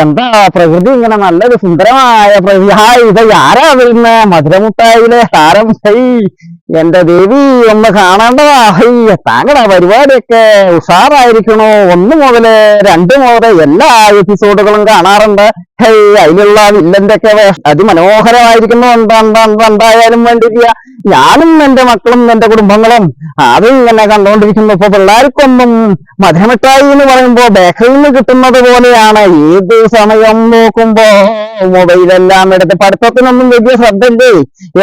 എന്താ പ്രകൃതി ഇങ്ങനെ നല്ലൊരു സുന്ദരമായ പ്രകൃതി. ഹാ ഇത് ആരാ വരുന്ന? മധുരമുട്ടായിലെ താരം ഹൈ എന്റെ ദേവി ഒന്ന് കാണേണ്ടതാ. ഹൈ താങ്കളുടെ പരിപാടിയൊക്കെ. ഉഷാറായിരിക്കണോ? ഒന്ന് മുതൽ രണ്ട് മുതൽ എല്ലാ എപ്പിസോഡുകളും കാണാറുണ്ട്. ഹൈ അതിലുള്ള വില്ലന്റെ ഒക്കെ വേഷ അതിമനോഹരമായിരിക്കുന്നു എന്തായാലും വേണ്ടിയില്ല ഞാനും എന്റെ മക്കളും എന്റെ കുടുംബങ്ങളും അത് ഇങ്ങനെ കണ്ടുകൊണ്ടിരിക്കുന്നു ഇപ്പൊ പിള്ളേർക്കൊന്നും മധുരമിഠായി എന്ന് പറയുമ്പോ ബേക്കറിയിൽ നിന്ന് കിട്ടുന്നത് പോലെയാണ്. ഏത് സമയം നോക്കുമ്പോ മൊബൈലെല്ലാം എടുത്ത് പഠിത്തത്തിനൊന്നും വലിയ ശ്രദ്ധയില്ലേ?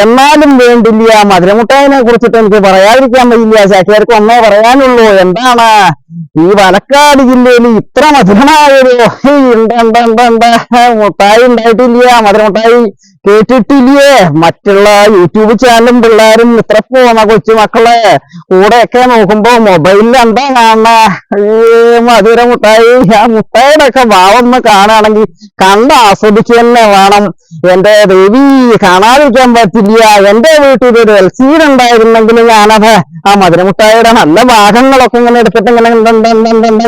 എന്നാലും വേണ്ടില്ല. മധുരമുട്ടായിനെ കുറിച്ചിട്ട് എനിക്ക് പറയാതിരിക്കാൻ വയ്യില്ല ചാക്കിയാർക്ക് ഒന്നേ പറയാനുള്ളൂ. എന്താണ്? ഈ വലക്കാട് ജില്ലയിൽ ഇത്ര മധുരമായ ഒരു മുട്ടായി ഉണ്ടായിട്ടില്ല മധുരമുട്ടായി. കേട്ടിട്ടില്ലേ? മറ്റുള്ള യൂട്യൂബ് ചാനലും പിള്ളേരും ഇത്ര പോന്ന കൊച്ചു മക്കളെ. കൂടെയൊക്കെ നോക്കുമ്പോ മൊബൈലിൽ എന്താ കാണുന്ന മധുര മുട്ടായി. ആ മുട്ടായിയുടെ ഒക്കെ ഭാവം കാണുകയാണെങ്കിൽ കണ്ട് ആസ്വദിച്ച് തന്നെ വേണം. എന്റെ ദേവി കാണാതിരിക്കാൻ പറ്റില്ല. എന്റെ വീട്ടിൽ ഒരു എൽ സി ഉണ്ടായിരുന്നെങ്കിൽ ഞാനത് ആ മധുരമുട്ടായിയുടെ നല്ല ഭാഗങ്ങളൊക്കെ ഇങ്ങനെ എടുത്തിട്ട് ഇങ്ങനെ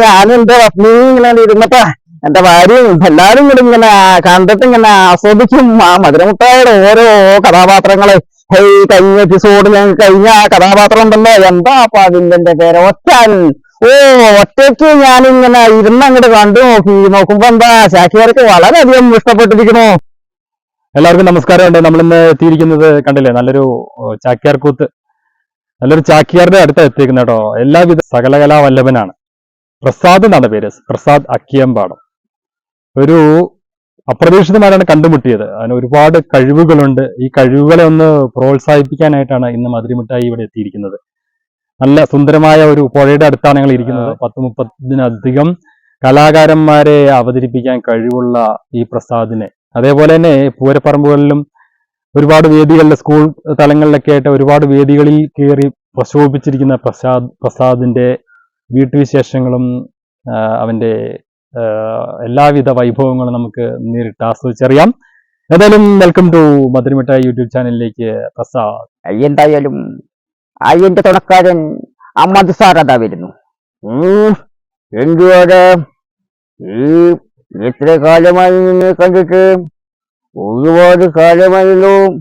ഞാനും എന്റെ പത്നി ഇങ്ങനെ ഇരുന്നിട്ട് എന്റെ ഭാര്യയും എല്ലാരും കൂടി ഇങ്ങനെ കണ്ടിട്ട് ഇങ്ങനെ ആസ്വദിക്കും. ആ മധുരമുട്ടായുടെ ഓരോ കഥാപാത്രങ്ങൾ. ഹേയ് കഴിഞ്ഞ എപ്പിസോഡ് ഞാൻ കഴിഞ്ഞ ആ കഥാപാത്രം ഉണ്ടല്ലോ. എന്താ അതിന്റെ പേര്? ഒറ്റാൻ ഓ ഒറ്റയ്ക്ക് ഞാനിങ്ങനെ ഇരുന്നങ്ങോട്ട് കണ്ടു നോക്കി. നോക്കുമ്പോ എന്താ ശാഖിയാർക്ക് വളരെയധികം ഇഷ്ടപ്പെട്ടിരിക്കുന്നു. എല്ലാവർക്കും നമസ്കാരമുണ്ട് നമ്മളിന്ന് എത്തിയിരിക്കുന്നത് കണ്ടില്ലേ? നല്ലൊരു ചാക്യാർ കൂത്ത് നല്ലൊരു ചാക്യാരുടെ അടുത്ത് എത്തിയിരിക്കുന്നത് കേട്ടോ. എല്ലാവിധ സകലകലാ വല്ലഭനാണ്. പ്രസാദ് എന്നാണ് പേര്. പ്രസാദ് അക്കിയമ്പാടം. ഒരു അപ്രതീക്ഷിതമായിട്ടാണ് കണ്ടുമുട്ടിയത്. അതിന് ഒരുപാട് കഴിവുകളുണ്ട്. ഈ കഴിവുകളെ ഒന്ന് പ്രോത്സാഹിപ്പിക്കാനായിട്ടാണ് ഇന്ന് മധുരമിഠായി ഇവിടെ എത്തിയിരിക്കുന്നത്. നല്ല സുന്ദരമായ ഒരു പുഴയുടെ അടുത്താണ് ഞങ്ങൾ ഇരിക്കുന്നത്. പത്ത് മുപ്പതിനധികം കലാകാരന്മാരെ അവതരിപ്പിക്കാൻ കഴിവുള്ള ഈ പ്രസാദിനെ. അതേപോലെ തന്നെ പൂരപ്പറമ്പുകളിലും ഒരുപാട് വേദികളിലെ സ്കൂൾ തലങ്ങളിലൊക്കെ ആയിട്ട് ഒരുപാട് വേദികളിൽ കയറി പ്രശോഭിച്ചിരിക്കുന്ന പ്രസാദ് പ്രസാദിന്റെ വീട്ടുവിശേഷങ്ങളും അവന്റെ എല്ലാവിധ വൈഭവങ്ങളും നമുക്ക് നേരിട്ട് ആസ്വദിച്ചറിയാം. ഏതായാലും വെൽക്കം ടു മധുരമിഠായി യൂട്യൂബ് ചാനലിലേക്ക് പ്രസാദ്. എന്തായാലും അയ്യന്റെ തുണക്കാരൻ അമ്മദ് സാർ അതാ വരുന്നു. എത്ര കാലമായി നിന്നെ കണ്ടിട്ട് ഒരുപാട് കാലമായല്ലോ.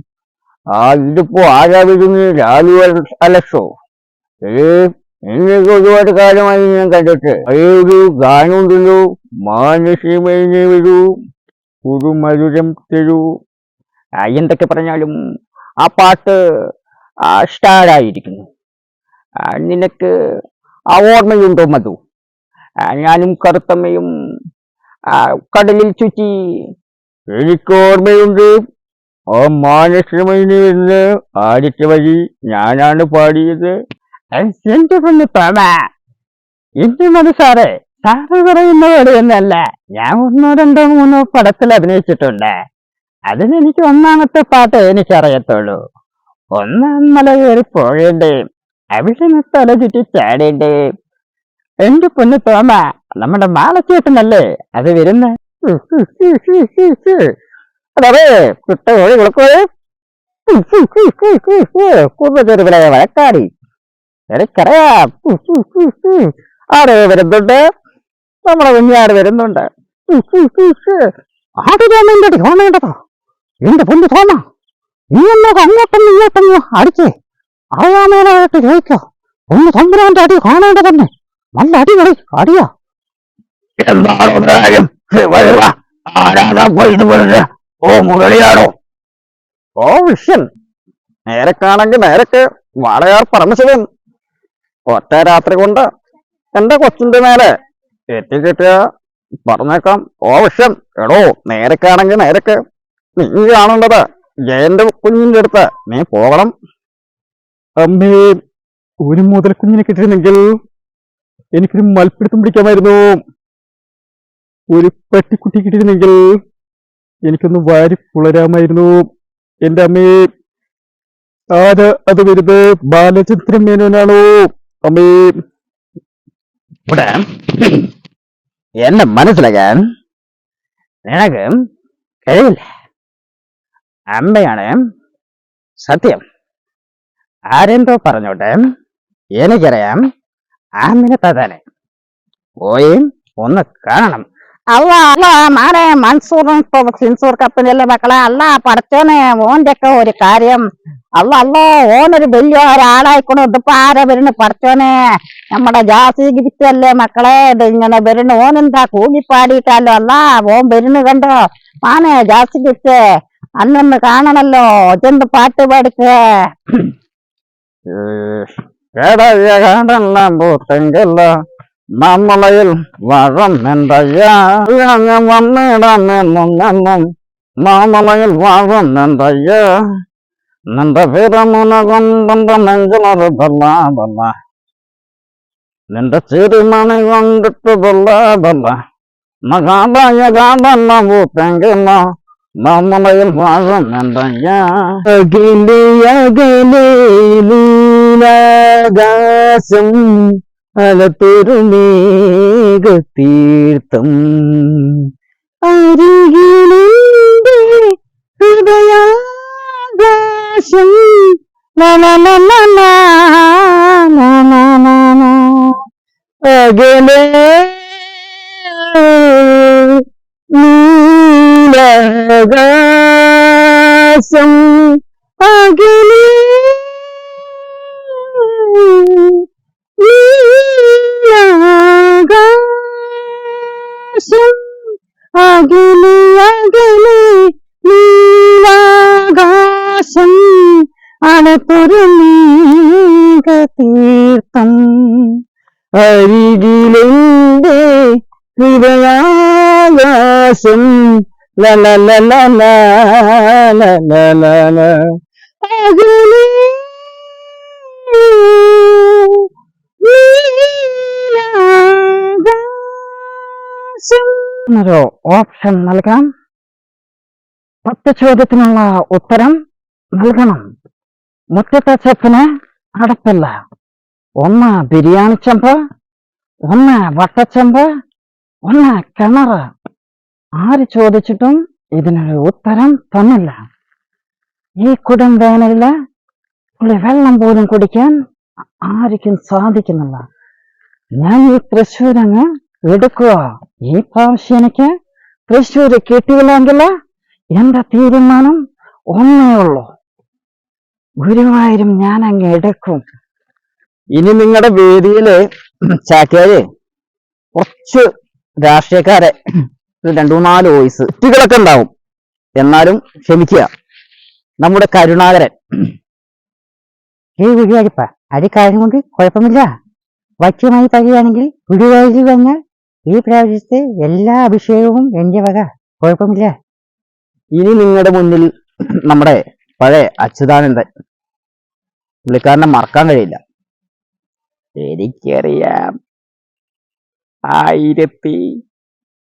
ആ ഇതിപ്പോ ആരാ വരുന്നു ലാലു അല- അലക്സോ. ഏ നിന്നൊക്കെ ഒരുപാട് കാലമായി ഞാൻ കണ്ടിട്ട്. അതേ ഒരു ഗാനമുണ്ടല്ലോ മാനസികമായി വരൂ മധുരം തരൂ. എന്തൊക്കെ പറഞ്ഞാലും ആ പാട്ട് ആ സ്റ്റാറായിരിക്കുന്നു. നിനക്ക് ആ ഓർമ്മയുണ്ടോ മധു? ഞാനും കറുത്തമ്മയും കടലിൽ ചുറ്റി. എനിക്ക് ഓർമ്മയുണ്ട് ആ മാനസമൈനി നിന്ന് ആദ്യത്തെ വഴി ഞാനാണ് പാടിയത്. എന്റെ പൊന്ന് പ്രഭ എന്റെ മതി സാറേ സാറ് പറയുന്ന പോലെ ഒന്നല്ല ഞാൻ ഒന്നോ രണ്ടോ മൂന്നോ പടത്തിൽ അഭിനയിച്ചിട്ടുണ്ട് അതിനെനിക്ക് ഒന്നാമത്തെ പാട്ട് എനിക്കറിയത്തുള്ളൂ ഒന്നാം മല കയറി പോകേണ്ടേയും അവിടെ നിന്ന് തല ചുറ്റി ചാടേണ്ടേയും എന്റെ പൊന്ന് തോമ നമ്മുടെ മാളച്ചേട്ടനല്ലേ അത് വരുന്ന അതെ കുട്ട കോഴി കുളക്കോഴി കുറുചെറുവിലെ വഴക്കാടി എനിക്കറിയാം. ആടെ വരുന്നുണ്ട്. നമ്മുടെ കുഞ്ഞാട് വരുന്നുണ്ട്. അടി തോമേണ്ടതോ എന്റെ പൊന്ന് തോന്ന നീ എന്നോ അങ്ങോട്ടൊന്നും ഇങ്ങോട്ടൊന്നും അടിച്ചേ അറിയാമേനായിട്ട് ചോദിക്കോ. ഒന്ന് തമ്പുരാന്റെ അടി കാണേണ്ടതന്നെ നല്ല അടി കളി അടിയാ. എന്താണോ കാര്യം? പോയത് ഓ മുരളിയാണോ? ഓ വിഷ്യൻ നേരക്കാണെങ്കിൽ നേരക്ക് വാളയാർ പരമശിവൻ. ഒറ്റ രാത്രി കൊണ്ട് എന്റെ കൊച്ചിന്റെ മേലെ എത്തിക്കിട്ടിയ പറഞ്ഞേക്കാം. ഓ വിഷം എടോ നേരക്കാണെങ്കിൽ നേരക്ക്. നീ കാണേണ്ടത് ജയന്റെ കുഞ്ഞിന്റെ അടുത്ത്. നീ പോകണം. അമ്മേ ഒരു മുതൽ കുഞ്ഞിനെ കിട്ടിയിരുന്നെങ്കിൽ എനിക്കൊരു മൽപ്പിടുത്തം പിടിക്കാമായിരുന്നു. ഒരു പട്ടിക്കുട്ടി കിട്ടിയിരുന്നെങ്കിൽ എനിക്കൊന്ന് വാരി പുളരാമായിരുന്നു. എന്റെ അമ്മേ ആര് അത് വരുന്നത് ബാലചന്ദ്രൻ മേനോനാണോ? അമ്മേ ഇവിടെ എന്നെ മനസ്സിലാക്കാൻ നിനക്ക് കഴിയില്ല? അമ്മയാണ് സത്യം. ആരെന്തോ പറഞ്ഞോട്ടെ എനിക്കറിയാം. ആമിനെ തന്നെ പോയി ഒന്ന് കാണണം. അല്ല അല്ല മാനെ മൻസൂറും സിൻസൂർ കപ്പനിലെ മക്കളെ? അല്ല പഠിച്ചോനെ ഓന്റെ ഒക്കെ ഒരു കാര്യം. അല്ല അല്ല ഓനൊരു വലിയ ഒരാളായിക്കണു ഇതിപ്പോ ആരാ വരുന്നു പഠിച്ചോനെ? നമ്മുടെ ജാസി ഗിരിച്ചല്ലേ മക്കളെ? ഇത് ഇങ്ങനെ വരുന്നു. ഓനെന്താ കൂടിപ്പാടിയിട്ടല്ലോ അല്ല ഓൻ വരുന്നു കണ്ടോ? മാനെ ജാസി ഗിരിച്ചേ അന്നൊന്ന് കാണണല്ലോ. ചെന്ന് പാട്ട് പാടിക്കേ. കേടല്ല പൂത്തെങ്കില്ല மாமலையில் வரம் என்றையாடமென்னும் மாமலையில் வாழும் நன்றையா நன்ற பெருமுனகம் கொண்ட நெஞ்சில் ஒரு பல்லா பல்லா. நின்ற சிறுமனை கொண்டுட்டு பல்லா பல்லா. மகாபாய காதல்ல ஊத்தெங்கிலோ மாமலையில் வாழும் நன்றையா. அகிலிய நீலகாசம் അരികിലെന്റെ ഹൃദയാകാശം. ലലലലല, ഹൃദയാകാശം അകലെ നീലകാശം. അകലെ നീലാകാശം അകലെ അകലെ നീലാകാശം അണത്തൊരു തീർത്ഥം അരികിലെന്റെ ഹൃദയാകാശം ലലലലല ഒരു ഓപ്ഷൻ നൽകാം പത്ത് ചോദ്യത്തിനുള്ള ഉത്തരം നൽകണം. മുറ്റത്തെ ചെപ്പിന് അടപ്പില്ല. ഒന്ന് ബിരിയാണി ചെമ്പ് ഒന്ന് വട്ടച്ചെമ്പ് ഒന്ന് കിണറ് ആര് ചോദിച്ചിട്ടും ഇതിനൊരു ഉത്തരം തന്നില്ല. ഈ കൊടും വേനലിൽ പുള്ളി വെള്ളം പോലും കുടിക്കാൻ ആർക്കും സാധിക്കുന്നില്ല. ഞാൻ ഈ തൃശ്ശൂരങ്ങ് എടുക്കുക. ഈ എനിക്ക് തൃശ്ശൂര് കിട്ടിയില്ലെങ്കിൽ എന്റെ തീരുമാനം ഒന്നേ ഉള്ളൂ. ഗുരുവായൂരും ഞാൻ അങ്ങ് എടുക്കും. ഇനി നിങ്ങളുടെ വേദിയിൽ ചാക്യാര് കുറച്ച് രാഷ്ട്രീയക്കാരെ രണ്ടു നാല് വോയിസ് കുട്ടികളൊക്കെ ഉണ്ടാവും. എന്നാലും ക്ഷമിക്കുക. നമ്മുടെ കരുണാകരൻ. ഏ ഗുരുവായൂരപ്പ അത് കാര്യം കൊണ്ട് കുഴപ്പമില്ല. വൈക്യമായി പറയുകയാണെങ്കിൽ ഗുരുവായൂരിൽ വന്നാൽ ഈ പ്രാവശ്യത്തെ എല്ലാ അഭിഷേകവും എന്റെ വക. കുഴപ്പമില്ല. ഇനി നിങ്ങളുടെ മുന്നിൽ നമ്മുടെ പഴയ അച്യുതാനന്ദൻ. പുള്ളിക്കാരനെ മറക്കാൻ കഴിയില്ല. എനിക്കറിയാം. ആയിരത്തി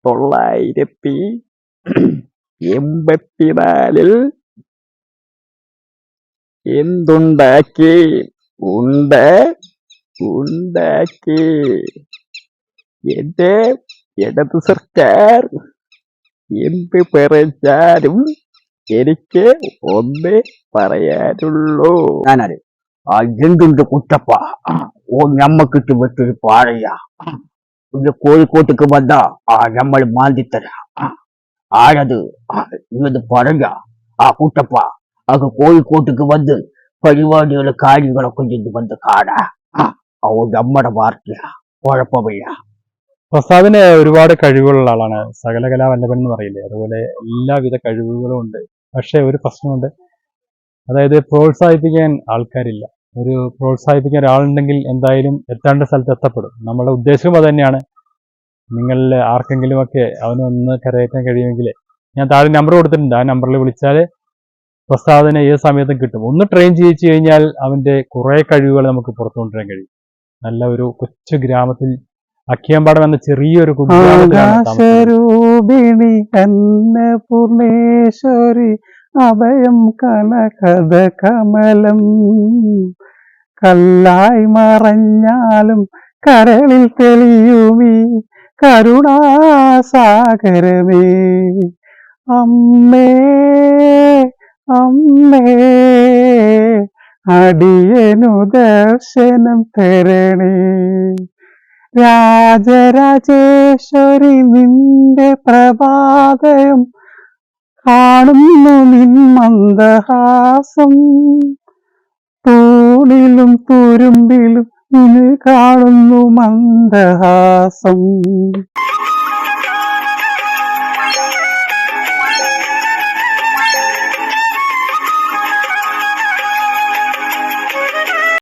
തൊള്ളായിരത്തി എൺപത്തിനാലിൽ എന്തുണ്ടാക്കി? ഉണ്ട്. ഉണ്ടാക്കി. എന്റെ ഇടത് സർക്കാർ എന്ത് പറഞ്ഞാലും എനിക്ക് ഒന്നേ പറയാനുള്ളൂ ഞാനാര് ആ എന്തുണ്ട് കുറ്റപ്പ ഓ ഞമ്മക്കിട്ട് വെച്ചൊരു പാഴയ ഇത് കോഴിക്കോട്ടേക്ക് വന്ന ആ നമ്മൾ മാന്തിത്തരാ ആരത് ഇത് പറഞ്ഞ ആ കുട്ടപ്പ അത് കോഴിക്കോട്ടേക്ക് വന്ന് പരിപാടികൾ കാര്യങ്ങളൊക്കെ ചെന്ന് വന്ന് കാണാ ഓ നമ്മുടെ പാർട്ടിയാ കുഴപ്പമില്ല പ്രസാദിന് ഒരുപാട് കഴിവുകളുള്ള ആളാണ്. സകലകലാ വല്ലഭൻ എന്ന് പറയില്ലേ? അതുപോലെ എല്ലാവിധ കഴിവുകളും ഉണ്ട്. പക്ഷെ ഒരു പ്രശ്നമുണ്ട്. അതായത് പ്രോത്സാഹിപ്പിക്കാൻ ആൾക്കാരില്ല. ഒരു പ്രോത്സാഹിപ്പിക്കാൻ ഒരാളുണ്ടെങ്കിൽ എന്തായാലും എത്തേണ്ട സ്ഥലത്ത് എത്തപ്പെടും. നമ്മുടെ ഉദ്ദേശവും അത് തന്നെയാണ് നിങ്ങളിൽ ആർക്കെങ്കിലുമൊക്കെ അവനൊന്ന് കരയറ്റാൻ കഴിയുമെങ്കിൽ ഞാൻ താഴെ നമ്പർ കൊടുത്തിട്ടുണ്ട്. ആ നമ്പറിൽ വിളിച്ചാൽ പ്രസാദിനെ ഏത് സമയത്തും കിട്ടും. ഒന്ന് ട്രെയിൻ ചെയ്യിച്ചു കഴിഞ്ഞാൽ അവന്റെ കുറേ കഴിവുകൾ നമുക്ക് പുറത്തു കൊണ്ടുവരാൻ കഴിയും. നല്ല ഒരു കൊച്ചു ഗ്രാമത്തിൽ അക്കിയമ്പാടം എന്ന ചെറിയൊരു. ആകാശരൂപിണി അന്നപൂർണേശ്വരി അഭയം കനകത കമലം. കല്ലായി മറഞ്ഞാലും കരളിൽ തെളിയുമീ കരുണാസാഗരമേ. അമ്മേ അമ്മേ അടിയനു ദർശനം തരണേ. രാജരാജേശ്വരി നിന്റെ പ്രഭാതയം കാണുന്നു നിൻ മന്ദഹാസം. തൂണിലും തുരുമ്പിലും നിന് കാണുന്നു മന്ദഹാസം.